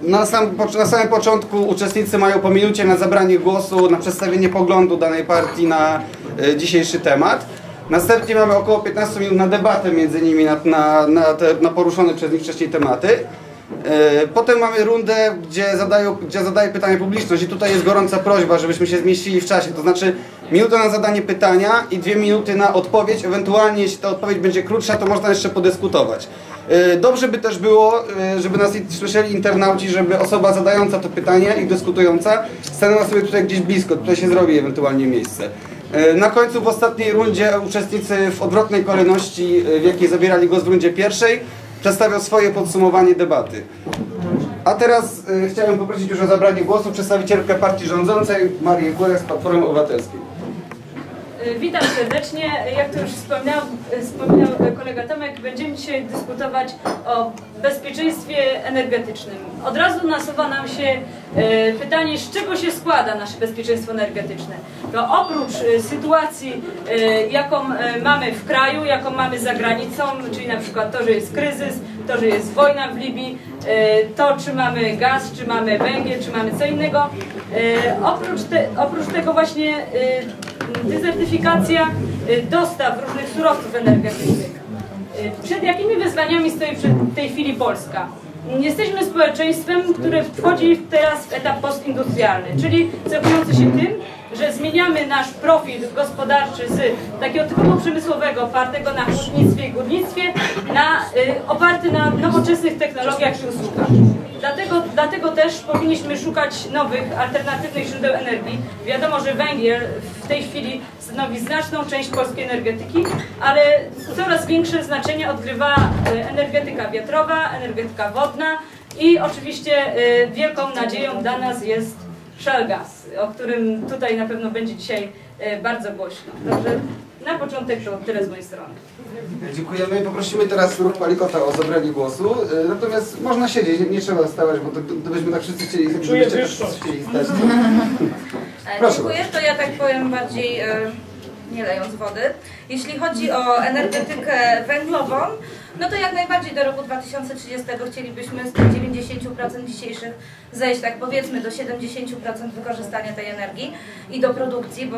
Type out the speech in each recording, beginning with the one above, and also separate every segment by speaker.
Speaker 1: Na, sam, na samym początku uczestnicy mają po minucie na zabranie głosu, na przedstawienie poglądu danej partii na e, dzisiejszy temat. Następnie mamy około 15 minut na debatę między nimi na, na, na, te, na poruszone przez nich wcześniej tematy. E, Potem mamy rundę, gdzie, zadają, gdzie zadaje pytanie publiczność i tutaj jest gorąca prośba, żebyśmy się zmieścili w czasie. To znaczy minuta na zadanie pytania i dwie minuty na odpowiedź. Ewentualnie jeśli ta odpowiedź będzie krótsza, to można jeszcze podyskutować. E, Dobrze by też było, e, żeby nas słyszeli internauci, żeby osoba zadająca to pytanie i dyskutująca stanęła sobie tutaj gdzieś blisko, tutaj się zrobi ewentualnie miejsce. E, Na końcu w ostatniej rundzie uczestnicy w odwrotnej kolejności, w jakiej zabierali głos w rundzie pierwszej, przedstawią swoje podsumowanie debaty. A teraz chciałem poprosić już o zabranie głosu przedstawicielkę partii rządzącej, Marię Kurek z Platformy Obywatelskiej.
Speaker 2: Y, Witam serdecznie. Jak to już wspomniał, y, wspominał y, kolega Tomek, będziemy dzisiaj dyskutować o bezpieczeństwie energetycznym. Od razu nasuwa nam się pytanie, z czego się składa nasze bezpieczeństwo energetyczne. To oprócz sytuacji, jaką mamy w kraju, jaką mamy za granicą, czyli na przykład to, że jest kryzys, to, że jest wojna w Libii, to czy mamy gaz, czy mamy węgiel, czy mamy co innego. Oprócz, te, oprócz tego właśnie dezertyfikacja y, dostaw różnych surowców energetycznych. Y, Przed jakimi wyzwaniami stoi w tej chwili Polska? Jesteśmy społeczeństwem, które wchodzi teraz w etap postindustrialny, czyli cechujący się tym, zmieniamy nasz profil gospodarczy z takiego typowo przemysłowego, opartego na hutnictwie i górnictwie, na, y, oparty na nowoczesnych technologiach i usługach. Dlatego, dlatego też powinniśmy szukać nowych, alternatywnych źródeł energii. Wiadomo, że węgiel w tej chwili stanowi znaczną część polskiej energetyki, ale coraz większe znaczenie odgrywa e, energetyka wiatrowa, energetyka wodna i oczywiście e, wielką nadzieją dla nas jest shale gas, o którym tutaj na pewno będzie dzisiaj e, bardzo głośno. Także na początek to tyle z mojej strony.
Speaker 1: Dziękujemy. Poprosimy teraz ruch Palikota o zabranie głosu. E, Natomiast można siedzieć, nie, trzeba stawać, bo to, to byśmy tak wszyscy chcieli,
Speaker 3: Czuję
Speaker 1: żebyście
Speaker 3: wyższość.
Speaker 1: chcieli stać.
Speaker 4: E,
Speaker 1: Proszę
Speaker 4: Dziękuję, to ja tak powiem bardziej e, nie lejąc wody. Jeśli chodzi o energetykę węglową, no to jak najbardziej do roku 2030 chcielibyśmy z tych 90% dzisiejszych zejść, tak powiedzmy, do 70% wykorzystania tej energii i do produkcji, bo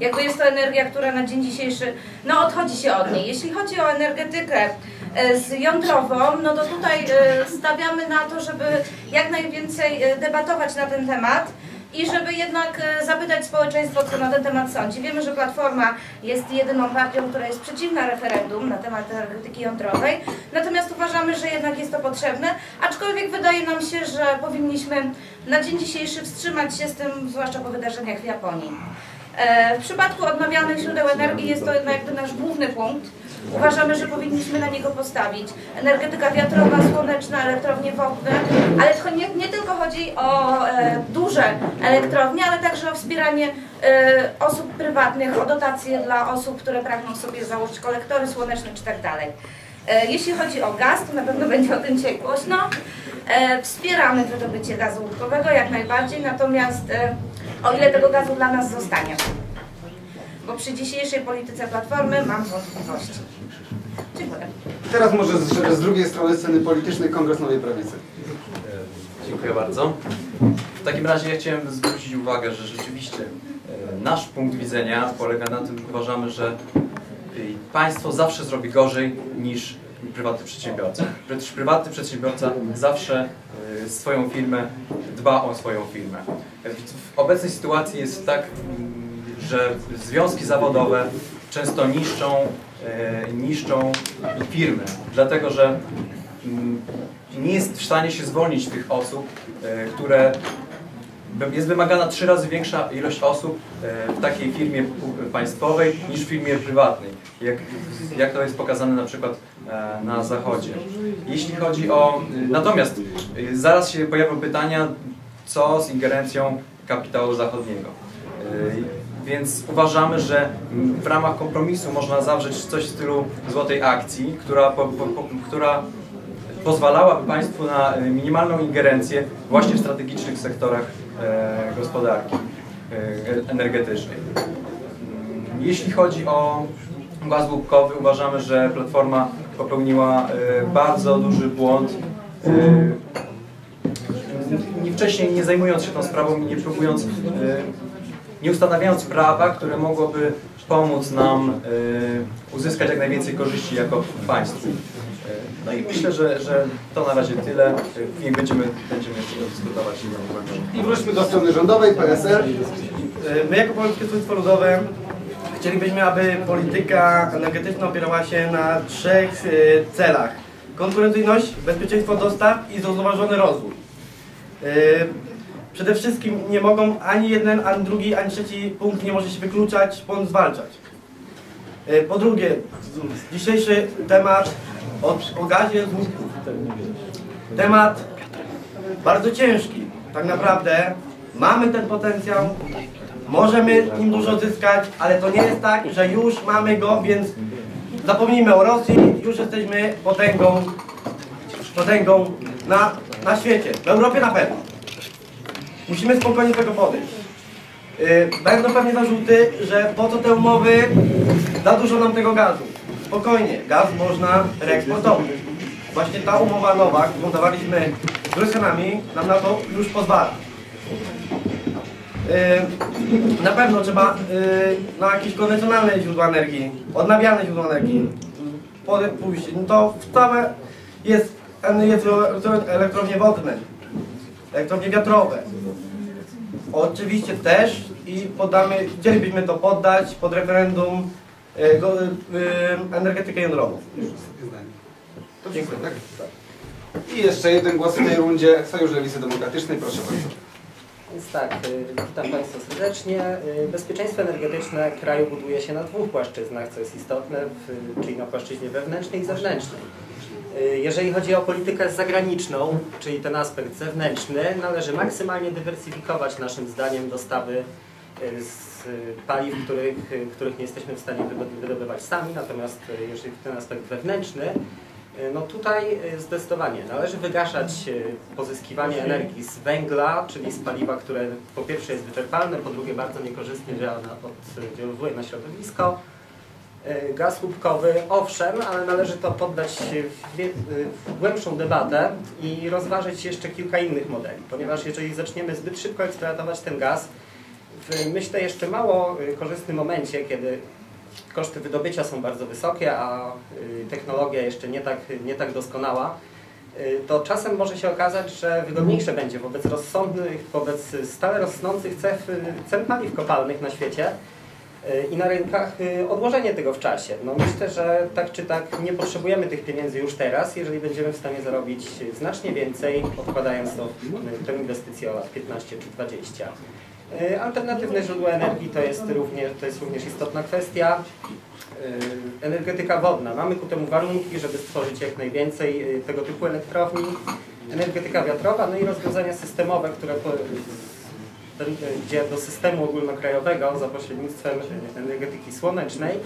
Speaker 4: jakby jest to energia, która na dzień dzisiejszy, no odchodzi się od niej. Jeśli chodzi o energetykę e, z jądrową, no to tutaj e, stawiamy na to, żeby jak najwięcej e, debatować na ten temat i żeby jednak e, zapytać społeczeństwo, co na ten temat sądzi. Wiemy, że Platforma jest jedyną partią, która jest przeciwna referendum na temat energetyki jądrowej, natomiast uważamy, że jednak jest to potrzebne, aczkolwiek wydaje nam się, że powinniśmy na dzień dzisiejszy wstrzymać się z tym, zwłaszcza po wydarzeniach w Japonii. E, W przypadku odnawialnych źródeł energii jest to jakby nasz główny punkt. Uważamy, że powinniśmy na niego postawić. Energetyka wiatrowa, słoneczna, elektrownie wodne, ale nie, nie tylko chodzi o e, duże elektrownie, ale także o wspieranie e, osób prywatnych, o dotacje dla osób, które pragną sobie założyć kolektory słoneczne czy tak dalej. E, Jeśli chodzi o gaz, to na pewno będzie o tym dzisiaj głośno. E, Wspieramy wydobycie gazu łupkowego jak najbardziej, natomiast e, o ile tego gazu dla nas zostanie. Bo przy dzisiejszej polityce Platformy mam wątpliwości. Dziękuję.
Speaker 1: Teraz może z, z drugiej strony sceny politycznej Kongres Nowej Prawicy.
Speaker 5: Dziękuję bardzo. W takim razie ja chciałem zwrócić uwagę, że rzeczywiście e, nasz punkt widzenia polega na tym, że uważamy, że e, państwo zawsze zrobi gorzej niż prywatny przedsiębiorca. Przecież prywatny przedsiębiorca zawsze e, swoją firmę dba o swoją firmę. W obecnej sytuacji jest tak, mm, że związki zawodowe często niszczą, e, niszczą firmy, dlatego że mm, nie jest w stanie się zwolnić tych osób, e, które jest wymagana trzy razy większa ilość osób e, w takiej firmie państwowej niż w firmie prywatnej, jak, jak to jest pokazane na przykład na zachodzie. Jeśli chodzi o... Natomiast zaraz się pojawią pytania, co z ingerencją kapitału zachodniego. Więc uważamy, że w ramach kompromisu można zawrzeć coś w stylu złotej akcji, która, po, po, po, która pozwalałaby państwu na e, minimalną ingerencję właśnie w strategicznych sektorach e, gospodarki e, energetycznej. Mm, Jeśli chodzi o gaz łupkowy, uważamy, że Platforma popełniła e, bardzo duży błąd e, nie wcześniej nie zajmując się tą sprawą i nie próbując, e, nie ustanawiając prawa, które mogłoby pomóc nam e, uzyskać jak najwięcej korzyści jako państwu. E, No i myślę, że, że to na razie tyle. E, Później będziemy, będziemy jeszcze dyskutować.
Speaker 1: I wróćmy do strony rządowej, PSL.
Speaker 3: My jako Polskie Stronnictwo Ludowe chcielibyśmy, aby polityka energetyczna opierała się na trzech celach. Konkurencyjność, bezpieczeństwo dostaw i zrównoważony rozwój. Przede wszystkim nie mogą ani jeden, ani drugi, ani trzeci punkt nie może się wykluczać bądź zwalczać. E, Po drugie, dzisiejszy temat o, o gazie z łupków. Temat bardzo ciężki. Tak naprawdę mamy ten potencjał, możemy nim dużo zyskać, ale to nie jest tak, że już mamy go, więc zapomnijmy o Rosji, już jesteśmy potęgą, potęgą na, na świecie. W Europie na pewno. Musimy spokojnie do tego podejść. Yy, Będą pewnie zarzuty, że po co te umowy, za dużo nam tego gazu. Spokojnie, gaz można reeksportować. Właśnie ta umowa nowa, którą dawaliśmy z Rosjanami, nam na to już pozwala. Yy, Na pewno trzeba yy, na jakieś konwencjonalne źródła energii, odnawialne źródła energii pójść. No to całe jest, jest elektrownie wodne, elektrownie wiatrowe. Oczywiście też i poddamy, chcielibyśmy to poddać pod referendum go, yy, energetykę jądrową. Dziękuję.
Speaker 1: I jeszcze jeden głos w tej rundzie. Sojusz Lewicy Demokratycznej, proszę bardzo.
Speaker 6: Więc tak, y, witam Państwa serdecznie. Bezpieczeństwo energetyczne kraju buduje się na dwóch płaszczyznach, co jest istotne, w, czyli na płaszczyźnie wewnętrznej i zewnętrznej. Y, Jeżeli chodzi o politykę zagraniczną, czyli ten aspekt zewnętrzny, należy maksymalnie dywersyfikować naszym zdaniem dostawy y, z paliw, których, których nie jesteśmy w stanie wydo- wydobywać sami, natomiast y, jeżeli ten aspekt wewnętrzny, no tutaj zdecydowanie należy wygaszać pozyskiwanie energii z węgla, czyli z paliwa, które po pierwsze jest wyczerpalne, po drugie bardzo niekorzystnie oddziaływuje na środowisko. Y, Gaz łupkowy, owszem, ale należy to poddać w, głębszą debatę i rozważyć jeszcze kilka innych modeli, ponieważ jeżeli zaczniemy zbyt szybko eksploatować ten gaz, w myślę jeszcze mało y, korzystnym momencie, kiedy koszty wydobycia są bardzo wysokie, a y, technologia jeszcze nie tak, nie tak doskonała, to czasem może się okazać, że wygodniejsze będzie wobec rozsądnych, wobec stale rosnących cen, cen paliw kopalnych na świecie i na rynkach y, odłożenie tego w czasie. No myślę, że tak czy tak nie potrzebujemy tych pieniędzy już teraz, jeżeli będziemy w stanie zarobić znacznie więcej, odkładając to, y, tę inwestycję o lat 15 czy 20. Y, Alternatywne źródła energii to jest również, to jest również istotna kwestia. Energetyka wodna. Mamy ku temu warunki, żeby stworzyć jak najwięcej tego typu elektrowni. Energetyka wiatrowa, no i rozwiązania systemowe, które gdzie do systemu ogólnokrajowego za pośrednictwem y, energetyki słonecznej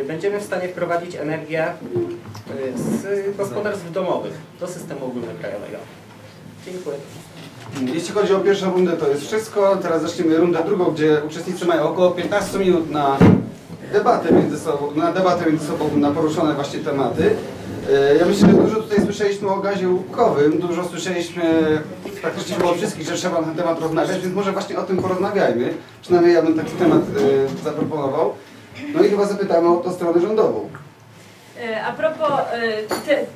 Speaker 6: y, będziemy w stanie wprowadzić energię y, z gospodarstw domowych do systemu ogólnokrajowego. Dziękuję.
Speaker 1: Jeśli chodzi o pierwszą rundę, to jest wszystko. Teraz zaczniemy rundę drugą, gdzie uczestnicy mają około 15 minut na debatę między sobą, na debatę między sobą na poruszone właśnie tematy. E, Ja myślę, że dużo tutaj słyszeliśmy o gazie łupkowym, dużo słyszeliśmy praktycznie od wszystkich, że trzeba na ten temat rozmawiać, więc może właśnie o tym porozmawiajmy. Przynajmniej ja bym taki temat e, zaproponował. No i chyba zapytamy o to stronę rządową.
Speaker 2: E, A propos e, te, e,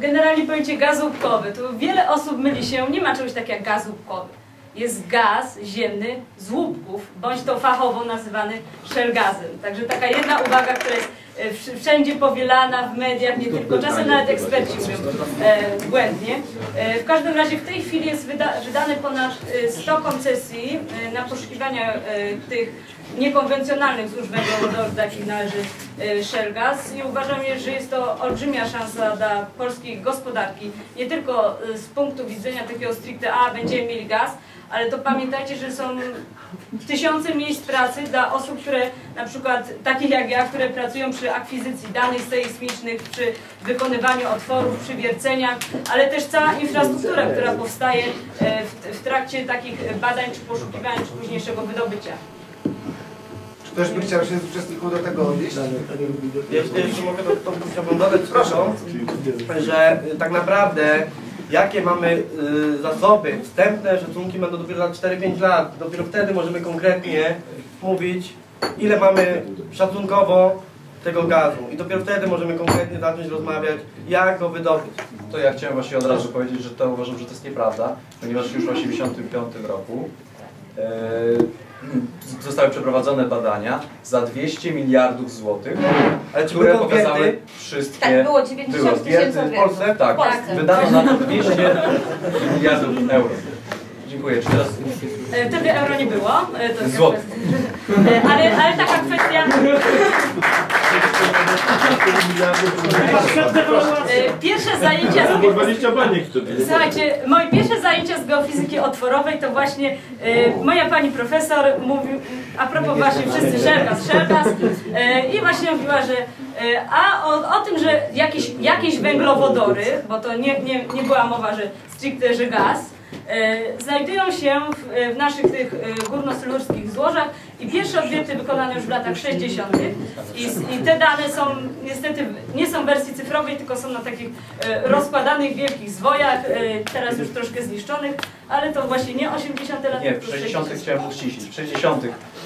Speaker 2: generalnie pojęcie gaz łupkowy, to wiele osób myli się, nie ma czegoś takiego jak gaz łupkowy. Jest gaz ziemny z łupków, bądź to fachowo nazywany shell gazem. Także taka jedna uwaga, która jest e, wsz- wszędzie powielana w mediach, nie tylko, czasem nawet eksperci mówią e, błędnie. E, w każdym razie w tej chwili jest wyda, wydane ponad e, 100 koncesji e, na poszukiwania tych niekonwencjonalnych złóż węglowodoru, do jakich należy e, Shell Gas i uważam, że jest to olbrzymia szansa dla polskiej gospodarki, nie tylko e, z punktu widzenia takiego stricte, a będziemy mieli gaz, ale to pamiętajcie, że są tysiące miejsc pracy dla osób, które na przykład takich jak ja, które pracują przy akwizycji danych sejsmicznych, przy wykonywaniu otworów, przy wierceniach, ale też cała infrastruktura, która powstaje e, w, w trakcie takich badań czy poszukiwań czy późniejszego wydobycia.
Speaker 1: Ktoś by chciał się z uczestników do tego odnieść?
Speaker 3: Jeśli jeszcze mogę, to, to chciałbym dodać tylko, że y, tak naprawdę jakie mamy y, zasoby, wstępne szacunki będą dopiero za 4-5 lat. Dopiero wtedy możemy konkretnie mówić, ile mamy szacunkowo tego gazu. I dopiero wtedy możemy konkretnie zacząć rozmawiać, jak go wydobyć.
Speaker 5: To ja chciałem właśnie od razu powiedzieć, że to uważam, że to jest nieprawda, ponieważ już w 1985 roku e, zostały przeprowadzone badania za 200 miliardów złotych,
Speaker 3: Ale
Speaker 5: które
Speaker 3: odwierty?
Speaker 5: pokazały wszystkie...
Speaker 4: Tak, było 90
Speaker 5: były
Speaker 4: tysięcy
Speaker 3: w Polsce?
Speaker 5: Tak,
Speaker 4: Polsce.
Speaker 5: wydano na to 200 miliardów euro. Dziękuję. Czy teraz
Speaker 2: E, Wtedy euro nie było. e, To jest
Speaker 5: Złoty.
Speaker 2: E, Ale, ale taka kwestia. Zajęcia z
Speaker 7: 20 baniek wtedy.
Speaker 2: Słuchajcie, moje pierwsze zajęcia z geofizyki otworowej to właśnie e, moja pani profesor mówił, a propos właśnie wszyscy szergas, szergas e, i właśnie mówiła, że e, a o, o tym, że jakieś, jakieś węglowodory, bo to nie, nie, nie była mowa, że stricte, że gaz, znajdują się w, w naszych tych górnosilurskich złożach i pierwsze odwierty wykonane już w latach 60. I, i te dane są niestety nie są w wersji cyfrowej, tylko są na takich e, rozkładanych wielkich zwojach, e, teraz już troszkę zniszczonych, ale to właśnie nie 80 lat,
Speaker 5: Nie, w
Speaker 2: tylko
Speaker 5: 60
Speaker 2: 60.
Speaker 5: chciałem uściślić. W 60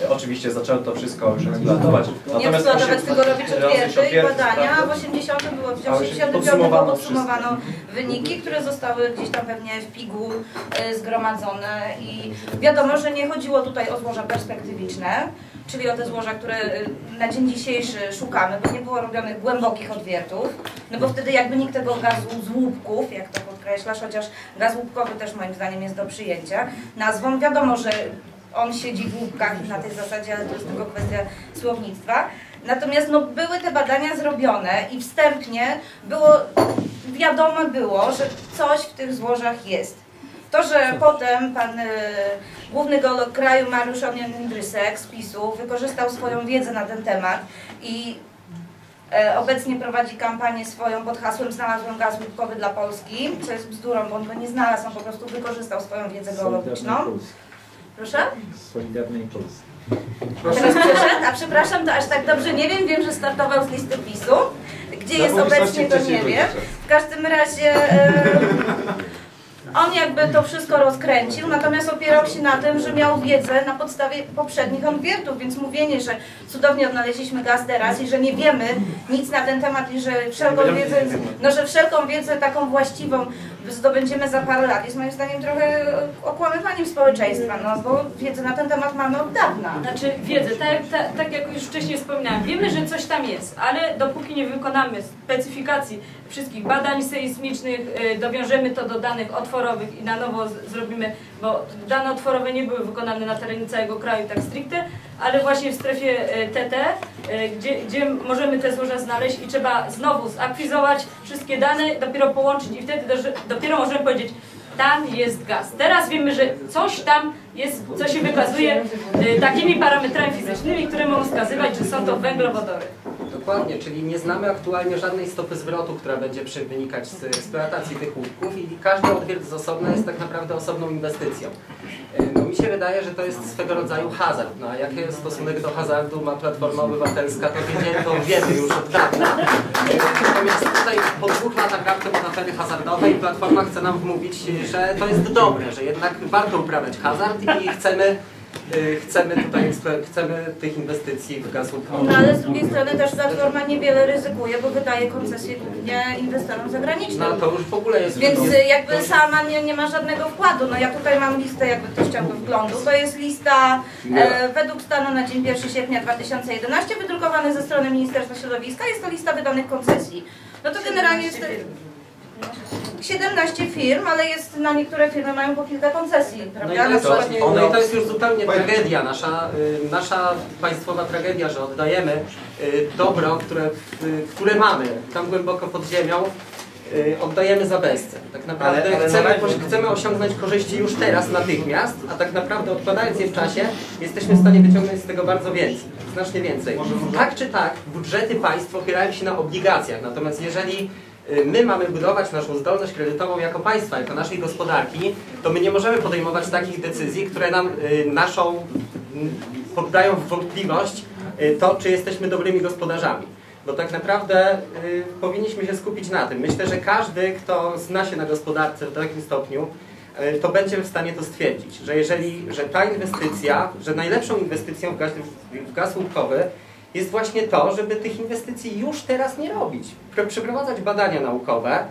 Speaker 5: oczywiście zaczęto to wszystko już eksploatować.
Speaker 4: Nie eksploatować, tylko robić odwierty i badania.
Speaker 5: prawda?
Speaker 4: W 80 było, w
Speaker 5: A
Speaker 4: 85
Speaker 5: podsumowano
Speaker 4: wyniki, które zostały gdzieś tam pewnie w pigu e, zgromadzone i wiadomo, że nie chodziło tutaj o złoża perspektywiczne, czyli o te złoża, które e, na dzień dzisiejszy szukamy, bo nie było robionych głębokich odwiertów, no bo wtedy jakby nikt tego gazu z łupków, jak to podkreślasz, chociaż gaz łupkowy też moim zdaniem jest do przyjęcia, nazwą wiadomo, że on siedzi w łupkach na tej zasadzie, ale to jest tylko kwestia słownictwa. Natomiast no, były te badania zrobione i wstępnie było, wiadomo było, że coś w tych złożach jest. To, że potem pan y, główny geolog kraju Mariusz Onion-Indrysek z PiSu wykorzystał swoją wiedzę na ten temat i e, obecnie prowadzi kampanię swoją pod hasłem Znalazłem gaz łupkowy dla Polski, co jest bzdurą, bo on go nie znalazł, on po prostu wykorzystał swoją wiedzę geologiczną. Proszę?
Speaker 7: Solidarnej Polski.
Speaker 4: Teraz przeszedł, a przepraszam, to aż tak dobrze nie wiem, wiem, że startował z listy PiSu. Gdzie jest obecnie, to nie wiem. W każdym razie on jakby to wszystko rozkręcił, natomiast opierał się na tym, że miał wiedzę na podstawie poprzednich odwiertów, więc mówienie, że cudownie odnaleźliśmy gaz teraz i że nie wiemy nic na ten temat i że wszelką wiedzę, no, że wszelką wiedzę taką właściwą zdobędziemy za parę lat jest moim zdaniem trochę okłamywaniem społeczeństwa, no bo wiedzę na ten temat mamy od dawna.
Speaker 2: Znaczy wiedzę, tak, tak, tak jak już wcześniej wspominałam, wiemy, że coś tam jest, ale dopóki nie wykonamy specyfikacji wszystkich badań sejsmicznych, y, dowiążemy to do danych otworowych i na nowo zrobimy, bo dane otworowe nie były wykonane na terenie całego kraju tak stricte, ale właśnie w strefie TT, y, gdzie, gdzie możemy te złoża znaleźć i trzeba znowu zakwizować wszystkie dane, dopiero połączyć i wtedy dopiero możemy powiedzieć, tam jest gaz. Teraz wiemy, że coś tam jest, co się wykazuje y, takimi parametrami fizycznymi, które mogą wskazywać, że są to węglowodory.
Speaker 6: Dokładnie, czyli nie znamy aktualnie żadnej stopy zwrotu, która będzie wynikać z eksploatacji tych łupków i każdy odwiert z osobna jest tak naprawdę osobną inwestycją. E, No, mi się wydaje, że to jest swego rodzaju hazard. No, a jaki stosunek do hazardu ma Platforma Obywatelska, to, wiedzieli, to wiemy już od dawna. E, Natomiast tutaj po dwóch latach raptem od afery hazardowej Platforma chce nam wmówić, że to jest dobre, że jednak warto uprawiać hazard i chcemy, chcemy tutaj chcemy tych inwestycji w gaz łupkowy.
Speaker 4: No ale z drugiej strony też Platforma niewiele ryzykuje, bo wydaje koncesje głównie inwestorom zagranicznym.
Speaker 6: No to już w ogóle jest
Speaker 4: Więc y, jakby sama nie, nie ma żadnego wkładu. No ja tutaj mam listę, jakby ktoś chciał do wglądu. To jest lista e, według stanu na dzień 1 sierpnia 2011, wydrukowana ze strony Ministerstwa Środowiska. Jest to lista wydanych koncesji. No to generalnie jest... 17 firm, ale jest na niektóre firmy mają po kilka koncesji,
Speaker 6: No i,
Speaker 4: prawda?
Speaker 6: to
Speaker 4: Na
Speaker 6: no i to jest już zupełnie tragedia, nasza, y, nasza państwowa tragedia, że oddajemy y, dobro, które, y, które mamy tam głęboko pod ziemią, oddajemy za bezcen. Tak naprawdę
Speaker 3: Ale- ale na
Speaker 6: chcemy,
Speaker 3: razie-
Speaker 6: poś- chcemy osiągnąć korzyści już teraz, natychmiast, a tak naprawdę odkładając je w czasie, jesteśmy w stanie wyciągnąć z tego bardzo więcej, znacznie więcej. Tak czy tak, budżety państw opierają się na obligacjach, natomiast jeżeli my mamy budować naszą zdolność kredytową jako państwa, jako naszej gospodarki, to my nie możemy podejmować takich decyzji, które nam y, naszą mm, poddają w wątpliwość y, to, czy jesteśmy dobrymi gospodarzami. bo tak naprawdę y, powinniśmy się skupić na tym. Myślę, że każdy, kto zna się na gospodarce w takim stopniu, y, to będzie w stanie to stwierdzić, że jeżeli, że ta inwestycja, że najlepszą inwestycją w gaz, w gaz łupkowy jest właśnie to, żeby tych inwestycji już teraz nie robić. Przeprowadzać badania naukowe,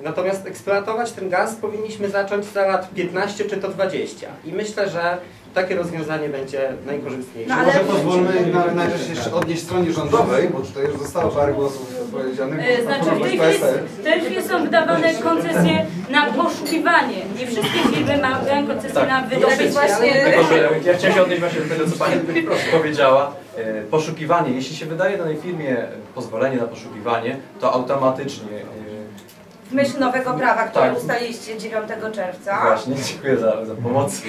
Speaker 6: natomiast eksploatować ten gaz powinniśmy zacząć za lat 15 czy to 20. I myślę, że takie rozwiązanie będzie najkorzystniejsze.
Speaker 4: No ale-
Speaker 1: Może pozwólmy na, na rzecz jeszcze odnieść stronie rządowej, bo tutaj już zostało parę głosów powiedzianych.
Speaker 2: E, Znaczy w tej chwili, w tej chwili są wydawane koncesje na poszukiwanie. Nie wszystkie firmy mają koncesje
Speaker 5: Tak.
Speaker 2: na wydobycie.
Speaker 4: właśnie...
Speaker 5: Ja chciałem się odnieść właśnie do tego, co Pani powiedziała. E, Poszukiwanie. Jeśli się wydaje danej firmie pozwolenie na poszukiwanie, to automatycznie
Speaker 4: W myśl nowego prawa, które
Speaker 5: Tak.
Speaker 4: ustaliliście 9 czerwca.
Speaker 5: Właśnie, dziękuję za, za pomoc.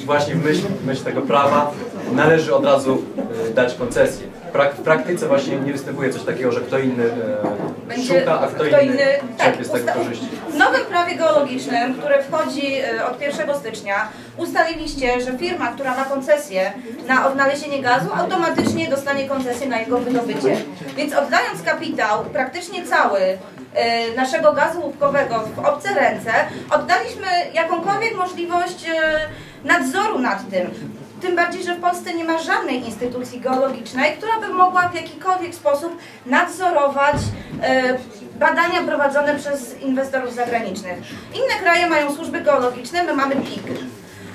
Speaker 5: E, właśnie w myśl, w myśl tego prawa należy od razu e, dać koncesję. W prak- w praktyce właśnie nie występuje coś takiego, że kto inny e,
Speaker 4: Będzie-
Speaker 5: szuka, a kto,
Speaker 4: kto
Speaker 5: inny,
Speaker 4: inny- tak,
Speaker 5: czerpie z tego korzyści.
Speaker 4: W nowym prawie geologicznym, które wchodzi e, od 1 stycznia, ustaliliście, że firma, która ma koncesję na odnalezienie gazu, automatycznie dostanie koncesję na jego wydobycie. Więc oddając kapitał, praktycznie cały naszego gazu łupkowego w obce ręce, oddaliśmy jakąkolwiek możliwość e, nadzoru nad tym. Tym bardziej, że w Polsce nie ma żadnej instytucji geologicznej, która by mogła w jakikolwiek sposób nadzorować e, badania prowadzone przez inwestorów zagranicznych. Inne kraje mają służby geologiczne, my mamy PIG.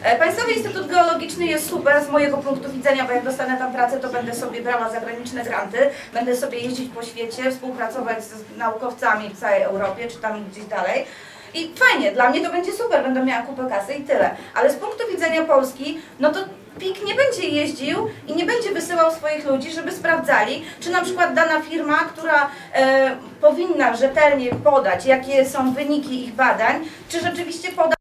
Speaker 4: E, Państwowy Instytut Geologiczny jest super z mojego punktu widzenia, bo jak dostanę tam pracę, to będę sobie brała zagraniczne granty, będę sobie jeździć po świecie, współpracować z naukowcami w całej Europie, czy tam gdzieś dalej. I fajnie, dla mnie to będzie super, będę miała kupę kasy i tyle. Ale z punktu widzenia Polski, no to PIK nie będzie jeździł i nie będzie wysyłał swoich ludzi, żeby sprawdzali, czy na przykład dana firma, która e, powinna rzetelnie podać, jakie są wyniki ich badań, czy rzeczywiście poda